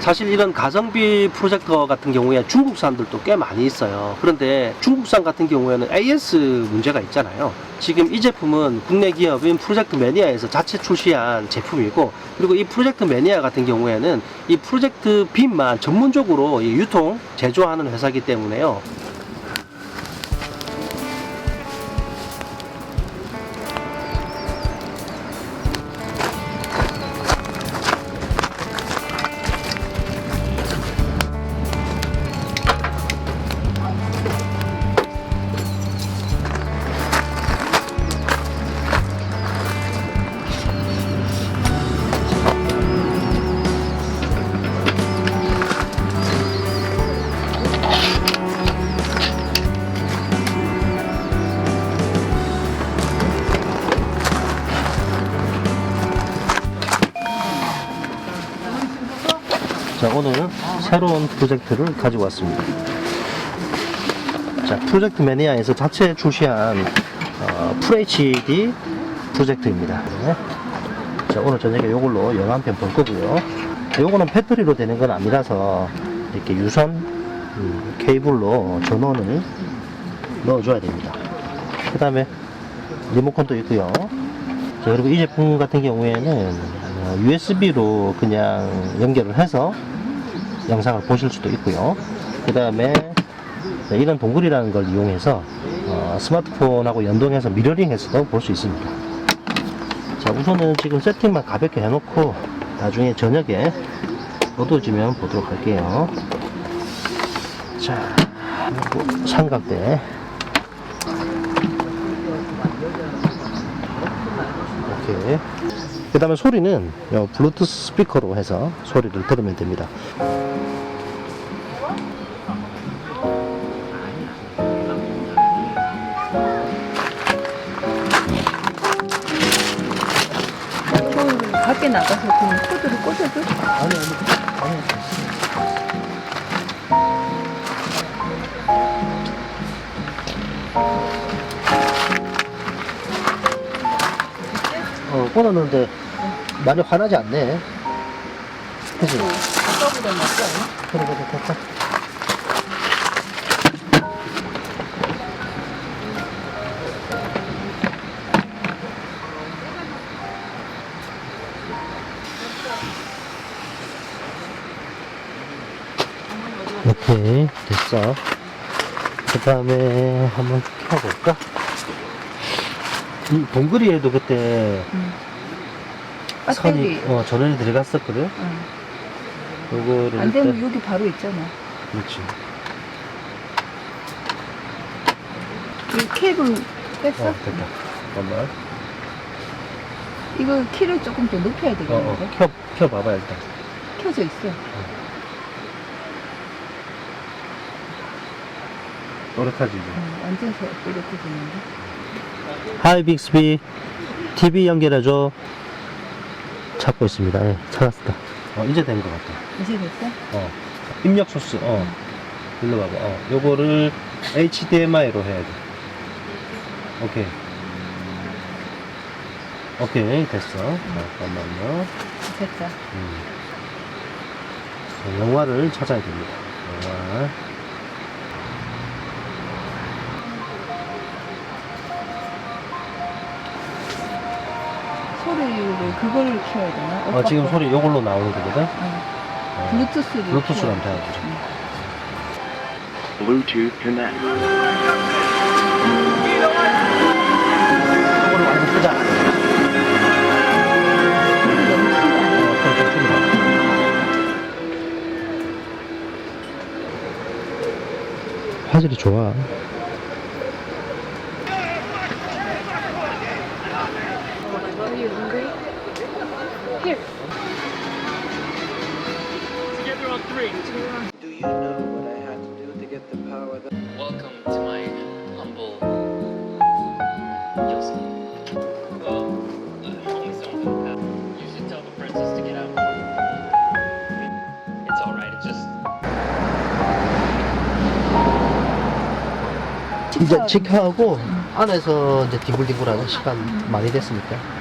사실 이런 가성비 프로젝터 같은 경우에 중국산들도 꽤 많이 있어요. 그런데 중국산 같은 경우에는 AS 문제가 있잖아요. 지금 이 제품은 국내 기업인 프로젝트 매니아에서 자체 출시한 제품이고, 그리고 이 프로젝트 매니아 같은 경우에는 이 프로젝트 빔만 전문적으로 이 유통, 제조하는 회사이기 때문에요. 자, 오늘 새로운 프로젝트를 가지고 왔습니다. 자, 프로젝트 매니아에서 자체 출시한 어, FHD 프로젝트입니다. 네. 자, 오늘 저녁에 이걸로 영화 한 편 볼 거고요. 요거는 배터리로 되는 건 아니라서 이렇게 유선 음, 케이블로 전원을 넣어줘야 됩니다. 그 다음에 리모컨도 있고요. 자, 그리고 이 제품 같은 경우에는 USB로 그냥 연결을 해서 영상을 보실 수도 있고요. 그 다음에 이런 동굴이라는 걸 이용해서 어, 스마트폰하고 연동해서 미러링해서도 볼 수 있습니다. 자, 우선은 지금 세팅만 가볍게 해놓고 나중에 저녁에 어두워지면 보도록 할게요. 자, 그리고 삼각대. 다음에 소리는 요 블루투스 스피커로 해서 소리를 들으면 됩니다. 이거 밖에 나가서 그냥 코드를 꽂아줘? 아니, 아니, 아니. 어, 꽂았는데 많이 화나지 않네. 그치? 아까보다 낫지 않아? 그래, 그래, 됐다. 오케이, 됐어. 그 다음에 한번 켜볼까? 이 동그리에도 그때 응. 선이, 배터리. 어, 전원이 들어갔었거든? 응. 요거를 안 일단- 되면 여기 바로 있잖아. 그렇지. 이 케이블 뺐어? 어, 됐다. 잠깐만. 이거 키를 조금 더 높여야 어, 되겠는데? 어, 켜, 켜봐봐, 일단. 켜져 있어. 노력하지, 이제. 응, 완전 서 이렇게 되는데. 하이 빅스비 TV 연결해줘. 찾고 있습니다. 예, 찾았다. 어, 이제 된 것 같아. 이제 됐어? 어. 입력 소스, 어. 일로 봐봐. 어. 요거를 HDMI로 해야 돼. 오케이. 오케이, 됐어. 잠깐만요. 됐다. 음. 자, 영화를 찾아야 됩니다. 영화. 그걸 키워야 되나? 어, 지금 거. 소리 요걸로 나오는 거거든? 응. 어. 블루투스를. 블루투스로 키워야 한번 해보자. Bluetooth connect. 아니야? 어, 그럼 좀 줄이자. 화질이 좋아. 이제 직화하고 안에서 이제 뒹굴뒹굴하는 시간 많이 됐으니까.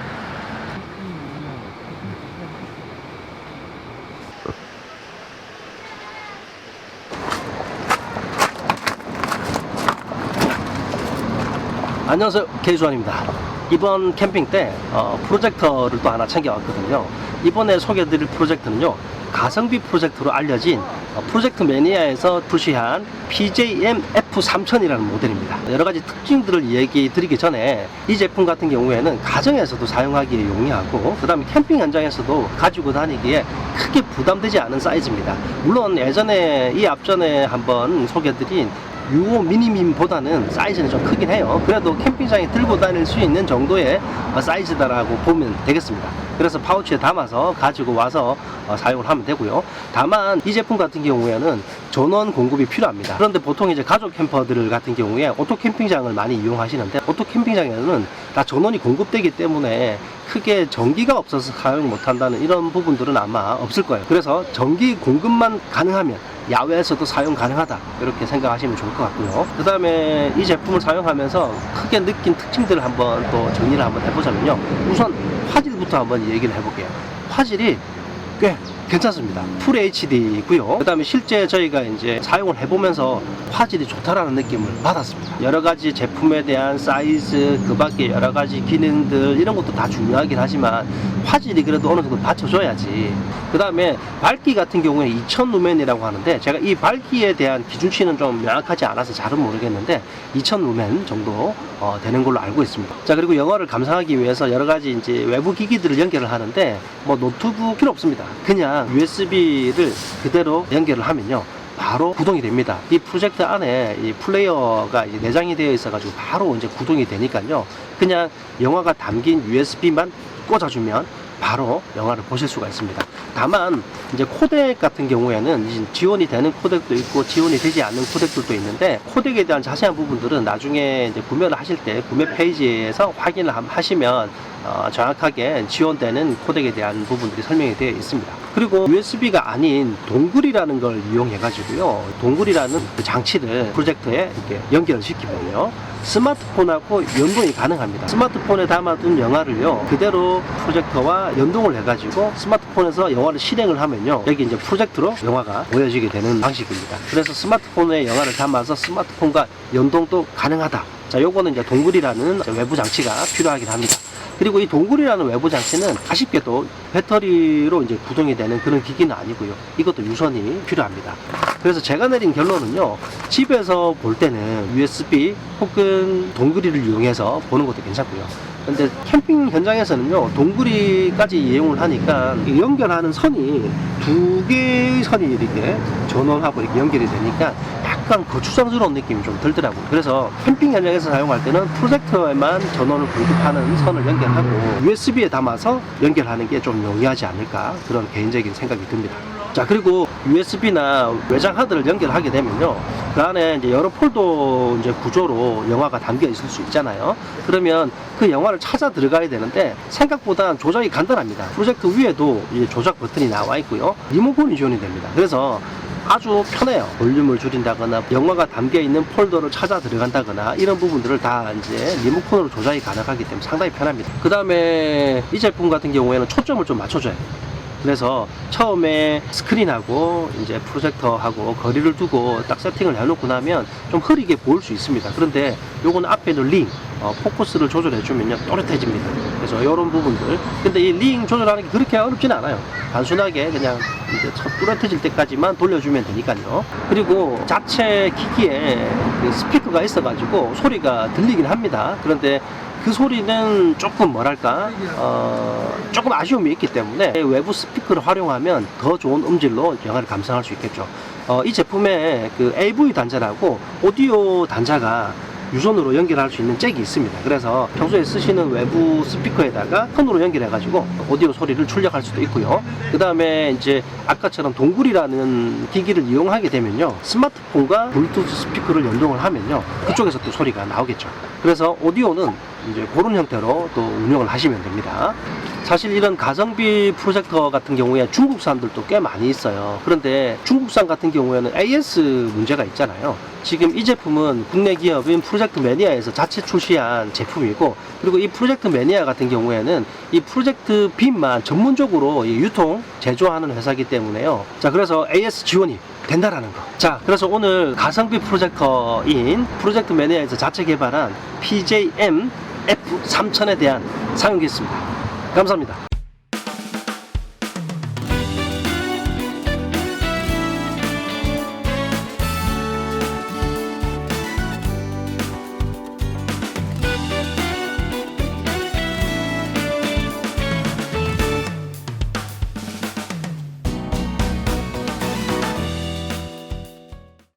안녕하세요. 케이수환입니다. 이번 캠핑 때 어, 프로젝터를 또 하나 챙겨왔거든요. 이번에 소개해드릴 프로젝트는요 가성비 프로젝트로 알려진 어, 프로젝트 매니아에서 출시한 PJM F3000이라는 모델입니다. 여러 가지 특징들을 얘기 드리기 전에 이 제품 같은 경우에는 가정에서도 사용하기에 용이하고 그 다음에 캠핑 현장에서도 가지고 다니기에 크게 부담되지 않은 사이즈입니다. 물론 예전에 이 앞전에 한번 소개해드린 6호 미니민보다는 사이즈는 좀 크긴 해요. 그래도 캠핑장에 들고 다닐 수 있는 정도의 어, 사이즈다라고 보면 되겠습니다. 그래서 파우치에 담아서 가지고 와서 어, 사용을 하면 되고요. 다만 이 제품 같은 경우에는 전원 공급이 필요합니다. 그런데 보통 이제 가족 캠퍼들 같은 경우에 오토 캠핑장을 많이 이용하시는데 오토 캠핑장에는 다 전원이 공급되기 때문에 크게 전기가 없어서 사용 못한다는 이런 부분들은 아마 없을 거예요. 그래서 전기 공급만 가능하면 야외에서도 사용 가능하다 이렇게 생각하시면 좋을 것 같고요. 그 다음에 이 제품을 사용하면서 크게 느낀 특징들을 한번 또 정리를 한번 해보자면요. 우선 화질부터 한번 얘기를 해볼게요. 화질이 꽤 괜찮습니다. 풀 HD이고요. 그 다음에 실제 저희가 이제 사용을 해보면서 화질이 좋다라는 느낌을 받았습니다. 여러 가지 제품에 대한 사이즈, 그 밖에 여러 가지 기능들 이런 것도 다 중요하긴 하지만 화질이 그래도 어느 정도 받쳐줘야지. 그 다음에 밝기 같은 경우에 2000 루멘이라고 하는데 제가 이 밝기에 대한 기준치는 좀 명확하지 않아서 잘은 모르겠는데 2000 루멘 정도 어, 되는 걸로 알고 있습니다. 자 그리고 영화를 감상하기 위해서 여러 가지 이제 외부 기기들을 연결을 하는데 뭐 노트북 필요 없습니다. 그냥 USB를 그대로 연결을 하면요. 바로 구동이 됩니다. 이 프로젝트 안에 이 플레이어가 내장이 되어 있어가지고 바로 이제 구동이 되니까요. 그냥 영화가 담긴 USB만 꽂아주면 바로 영화를 보실 수가 있습니다. 다만 이제 코덱 같은 경우에는 지원이 되는 코덱도 있고 지원이 되지 않는 코덱들도 있는데 코덱에 대한 자세한 부분들은 나중에 이제 구매를 하실 때 구매 페이지에서 확인을 함- 하시면 어, 정확하게 지원되는 코덱에 대한 부분들이 설명이 되어 있습니다. 그리고 USB가 아닌 동굴이라는 걸 이용해 가지고요. 동굴이라는 그 장치를 프로젝터에 이렇게 연결을 시키면요. 스마트폰하고 연동이 가능합니다. 스마트폰에 담아둔 영화를요, 그대로 프로젝터와 연동을 해 가지고 스마트폰에서 영화를 실행을 하면요, 여기 이제 프로젝터로 영화가 보여지게 되는 방식입니다. 그래서 스마트폰에 영화를 담아서 스마트폰과 연동도 가능하다. 자, 요거는 이제 동굴이라는 외부 장치가 필요하긴 합니다. 그리고 이 동굴이라는 외부 장치는 아쉽게도 배터리로 이제 구동이 되는 그런 기기는 아니고요. 이것도 유선이 필요합니다. 그래서 제가 내린 결론은요. 집에서 볼 때는 USB 혹은 동굴이를 이용해서 보는 것도 괜찮고요. 근데 캠핑 현장에서는요. 동굴이까지 이용을 하니까 이 연결하는 선이 두 개의 선이 이렇게 전원하고 이렇게 연결이 되니까 약간 거추장스러운 느낌이 좀 들더라고요. 그래서 캠핑 현장에서 사용할 때는 프로젝터에만 전원을 공급하는 선을 연결하고 USB에 담아서 연결하는 게 좀 용이하지 않을까 그런 개인적인 생각이 듭니다. 자 그리고 USB나 외장 하드를 연결하게 되면요. 그 안에 이제 여러 폴더 이제 구조로 영화가 담겨 있을 수 있잖아요. 그러면 그 영화를 찾아 들어가야 되는데 생각보다 조작이 간단합니다. 프로젝트 위에도 조작 버튼이 나와 있고요. 리모컨이 지원이 됩니다. 그래서 아주 편해요. 볼륨을 줄인다거나 영화가 담겨 있는 폴더를 찾아 들어간다거나 이런 부분들을 다 이제 리모컨으로 조작이 가능하기 때문에 상당히 편합니다. 그 다음에 이 제품 같은 경우에는 초점을 좀 맞춰줘요. 그래서 처음에 스크린하고 이제 프로젝터하고 거리를 두고 딱 세팅을 해놓고 나면 좀 흐리게 보일 수 있습니다. 그런데 요건 앞에 있는 링, 어, 포커스를 조절해주면요 또렷해집니다. 그래서 이런 부분들. 근데 이 링 조절하는 게 그렇게 어렵지는 않아요. 단순하게 그냥 이제 첫 뚜렷해질 때까지만 돌려주면 되니까요. 그리고 자체 기기에 그 스피커가 있어가지고 소리가 들리긴 합니다. 그런데 그 소리는 조금 뭐랄까 어, 조금 아쉬움이 있기 때문에 외부 스피커를 활용하면 더 좋은 음질로 영화를 감상할 수 있겠죠. 어, 이 제품에 그 AV 단자라고 오디오 단자가 유선으로 연결할 수 있는 잭이 있습니다. 그래서 평소에 쓰시는 외부 스피커에다가 폰으로 연결해 가지고 오디오 소리를 출력할 수도 있고요. 그 다음에 이제 아까처럼 동굴이라는 기기를 이용하게 되면요. 스마트폰과 블루투스 스피커를 연동을 하면요. 그쪽에서 또 소리가 나오겠죠. 그래서 오디오는 이제 그런 형태로 또 운영을 하시면 됩니다. 사실 이런 가성비 프로젝터 같은 경우에 중국산들도 꽤 많이 있어요. 그런데 중국산 같은 경우에는 AS 문제가 있잖아요. 지금 이 제품은 국내 기업인 프로젝트 매니아에서 자체 출시한 제품이고 그리고 이 프로젝트 매니아 같은 경우에는 이 프로젝트 빔만 전문적으로 유통 제조하는 회사기 때문에요. 자 그래서 AS 지원이 된다라는 거. 자, 그래서 오늘 가성비 프로젝터인 프로젝트 매니아에서 자체 개발한 PJM F3000에 대한 사용기였습니다. 감사합니다.